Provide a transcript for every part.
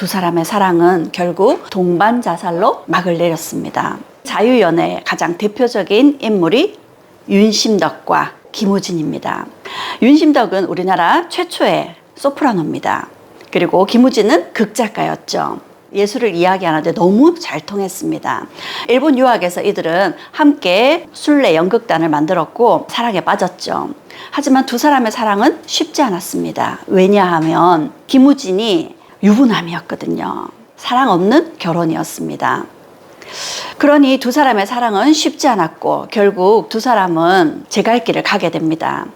두 사람의 사랑은 결국 동반 자살로 막을 내렸습니다. 자유연애의 가장 대표적인 인물이 윤심덕과 김우진입니다. 윤심덕은 우리나라 최초의 소프라노입니다. 그리고 김우진은 극작가였죠. 예술을 이야기하는데 너무 잘 통했습니다. 일본 유학에서 이들은 함께 순례 연극단을 만들었고 사랑에 빠졌죠. 하지만 두 사람의 사랑은 쉽지 않았습니다. 왜냐하면 김우진이 유부남이었거든요. 사랑 없는 결혼이었습니다. 그러니 두 사람의 사랑은 쉽지 않았고 결국 두 사람은 제갈 길을 가게 됩니다.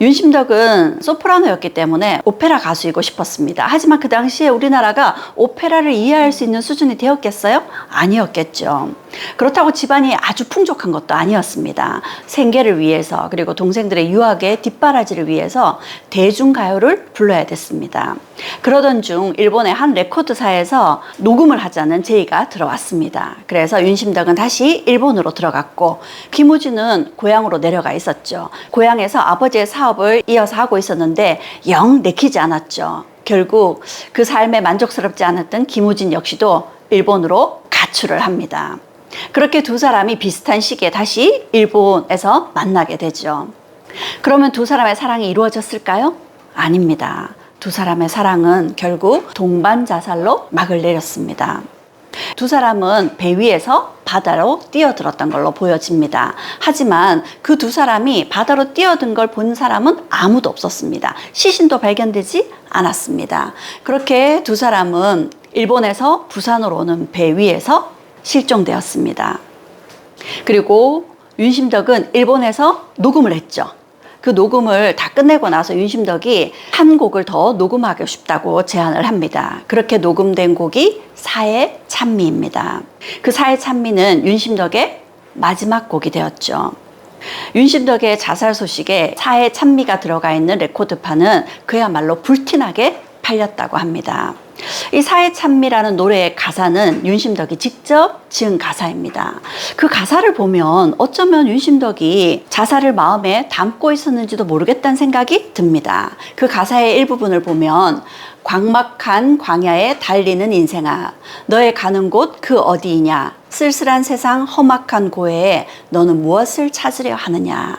윤심덕은 소프라노였기 때문에 오페라 가수이고 싶었습니다. 하지만 그 당시에 우리나라가 오페라를 이해할 수 있는 수준이 되었겠어요? 아니었겠죠. 그렇다고 집안이 아주 풍족한 것도 아니었습니다. 생계를 위해서 그리고 동생들의 유학의 뒷바라지를 위해서 대중가요를 불러야 됐습니다. 그러던 중 일본의 한 레코드사에서 녹음을 하자는 제의가 들어왔습니다. 그래서 윤심덕은 다시 일본으로 들어갔고 김우진은 고향으로 내려가 있었죠. 고향에서 아버지의 사업 을 이어서 하고 있었는데 영 내키지 않았죠. 결국 그 삶에 만족스럽지 않았던 김우진 역시도 일본으로 가출을 합니다. 그렇게 두 사람이 비슷한 시기에 다시 일본에서 만나게 되죠. 그러면 두 사람의 사랑이 이루어졌을까요? 아닙니다. 두 사람의 사랑은 결국 동반 자살로 막을 내렸습니다. 두 사람은 배 위에서 바다로 뛰어들었던 걸로 보여집니다. 하지만 그 두 사람이 바다로 뛰어든 걸 본 사람은 아무도 없었습니다. 시신도 발견되지 않았습니다. 그렇게 두 사람은 일본에서 부산으로 오는 배 위에서 실종되었습니다. 그리고 윤심덕은 일본에서 녹음을 했죠. 그 녹음을 다 끝내고 나서 윤심덕이 한 곡을 더 녹음하고 싶다고 제안을 합니다. 그렇게 녹음된 곡이 사의 찬미입니다. 그 사의 찬미는 윤심덕의 마지막 곡이 되었죠. 윤심덕의 자살 소식에 사의 찬미가 들어가 있는 레코드판은 그야말로 불티나게 팔렸다고 합니다. 이 사회 찬미라는 노래의 가사는 윤심덕이 직접 지은 가사입니다. 그 가사를 보면 어쩌면 윤심덕이 자살을 마음에 담고 있었는지도 모르겠다는 생각이 듭니다. 그 가사의 일부분을 보면 광막한 광야에 달리는 인생아 너의 가는 곳 그 어디이냐 쓸쓸한 세상 험악한 고해에 너는 무엇을 찾으려 하느냐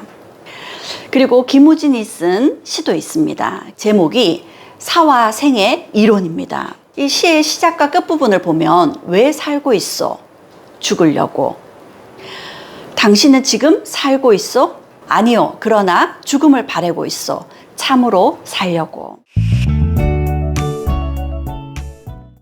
그리고 김우진이 쓴 시도 있습니다. 제목이 사와 생의 이론입니다. 이 시의 시작과 끝부분을 보면 왜 살고 있어? 죽으려고. 당신은 지금 살고 있어? 아니요. 그러나 죽음을 바라고 있어. 참으로 살려고.